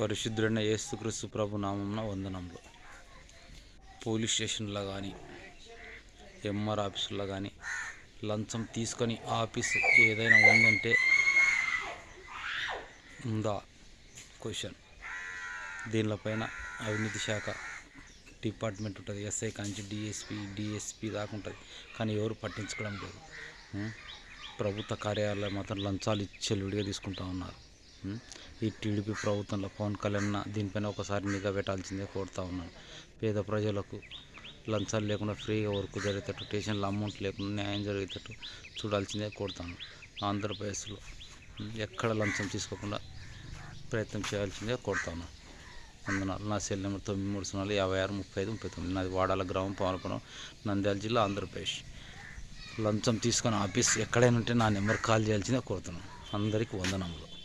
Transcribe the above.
పరిశుద్ధుడైన యేసుక్రీస్తు ప్రభు నామంన వందనంలో పోలీస్ స్టేషన్లో కానీ ఎంఆర్ ఆఫీసులో కానీ లంచం తీసుకొని ఆఫీస్ ఏదైనా ఉందంటే ఉందా? క్వశ్చన్. దీనిపైన అవినీతి శాఖ డిపార్ట్మెంట్ ఉంటుంది. ఎస్ఐ కాంచి డిఎస్పి డిఎస్పి దాకా ఉంటుంది. కానీ ఎవరు పట్టించుకోవడం లేదు. ప్రభుత్వ కార్యాలయాలు మాత్రం లంచాలు ఇచ్చే విడిగా తీసుకుంటా ఉన్నారు. ఈ టీడీపీ ప్రభుత్వంలో పవన్ కళ్యాణ్ దీనిపైన ఒకసారి నిఘా పెట్టాల్సిందే కోరుతా ఉన్నాను. పేద ప్రజలకు లంచాలు లేకుండా ఫ్రీగా వర్క్ జరిగేటట్టు స్టేషన్లో అమౌంట్ లేకుండా న్యాయం జరిగేటట్టు చూడాల్సిందే కోరుతాను ఆంధ్రప్రదేశ్లో ఎక్కడ లంచం తీసుకోకుండా ప్రయత్నం చేయాల్సిందే కోరుతాను వందనాలు. నా సెల్ నెంబర్ తొమ్మిది మూడు సున్నాలు యాభై ఆరు ముప్పై ఐదు ముప్పై తొమ్మిది. నాది వాడాల గ్రామం పవనపురం నంద్యాల జిల్లా ఆంధ్రప్రదేశ్. లంచం తీసుకొని ఆఫీస్ ఎక్కడైనా ఉంటే నా నెంబర్ కాల్ చేయాల్సిందే కోరుతున్నాను అందరికీ వందనములు.